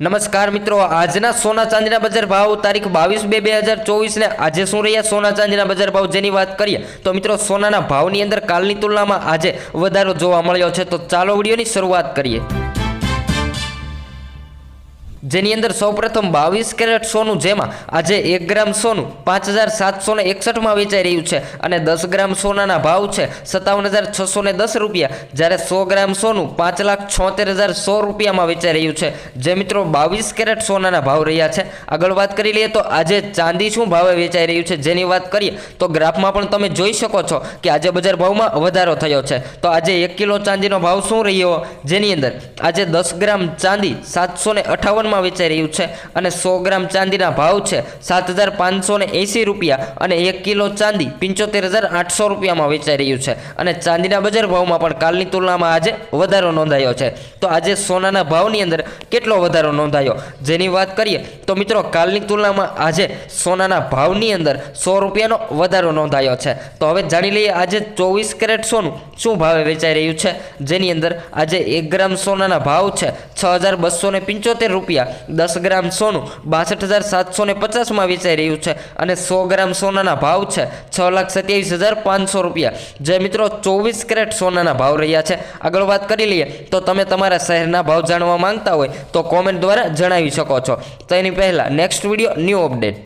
નમસ્કાર મિત્રો, આજના સોના ચાંદીના બજાર ભાવ તારીખ બાવીસ બે બે હજાર ચોવીસને આજે શું રહ્યા? સોના ચાંદીના બજાર ભાવ જેની વાત કરીએ, તો મિત્રો સોનાના ભાવની અંદર કાલની તુલનામાં આજે વધારો જોવા મળ્યો છે. તો ચાલો વિડીયોની શરૂઆત કરીએ. જેની અંદર સૌપ્રથમ બાવીસ કેરેટ સોનું, જેમાં આજે એક ગ્રામ સોનું પાંચ હજાર સાતસો ને એકસઠમાં વેચાઈ રહ્યું છે અને દસ ગ્રામ સોનાના ભાવ છે સત્તાવન હજાર છસો ને દસ રૂપિયા, જ્યારે સો ગ્રામ સોનું પાંચ લાખ છોતેર હજાર સો રૂપિયામાં વેચાઈ રહ્યું છે. જે મિત્રો બાવીસ કેરેટ સોનાના ભાવ રહ્યા છે, આગળ વાત કરી લઈએ તો આજે ચાંદી શું ભાવે વેચાઈ રહ્યું છે જેની વાત કરીએ તો ગ્રાફમાં પણ તમે જોઈ શકો છો કે આજે બજાર ભાવમાં વધારો થયો છે. તો આજે એક કિલો ચાંદીનો ભાવ શું રહ્યો? જેની અંદર આજે દસ ગ્રામ ચાંદી સાતસો ને અઠાવનમાં વેચાઈ રહ્યું છે અને સો ગ્રામ ચાંદીના ભાવ છે. સાત હજાર પાંચસો ને એંસી રૂપિયા અને એક કિલો ચાંદી પંચોતેર હજાર આઠસો રૂપિયામાં વેચાઈ રહ્યું છે. અને ચાંદીના બજાર ભાવમાં પણ કાલની તુલનામાં આજે વધારો નોંધાયો છે. તો આજે સોનાના ભાવની અંદર કેટલો વધારો નોંધાયો? જેની વાત કરીએ તો મિત્રો કાલની તુલનામાં આજે સોનાના ભાવની અંદર સો રૂપિયાનો વધારો નોંધાયો છે. તો હવે જાણી લઈએ આજે ચોવીસ કેરેટ સોનું શું ભાવે વેચાઈ રહ્યું છે? જેની અંદર આજે એક ગ્રામ સોનાના ભાવ છે છ હજાર બસો ને પંચોતેર રૂપિયા. દસ ગ્રામ સોનું બાસઠ હજાર સાતસો ને પચાસમાં વેચાઈ રહ્યું છે અને સો ગ્રામ સોનાના ભાવ છે છ લાખ સત્યાવીસ હજાર પાંચસો રૂપિયા. જે મિત્રો ચોવીસ કેરેટ સોનાના ભાવ રહ્યા છે. આગળ વાત કરી લઈએ તો તમે તમારા શહેરના ભાવ જાણવા માંગતા હોય તો કોમેન્ટ દ્વારા જણાવી શકો છો. તો એની પહેલાં નેક્સ્ટ વીડિયો ન્યૂ અપડેટ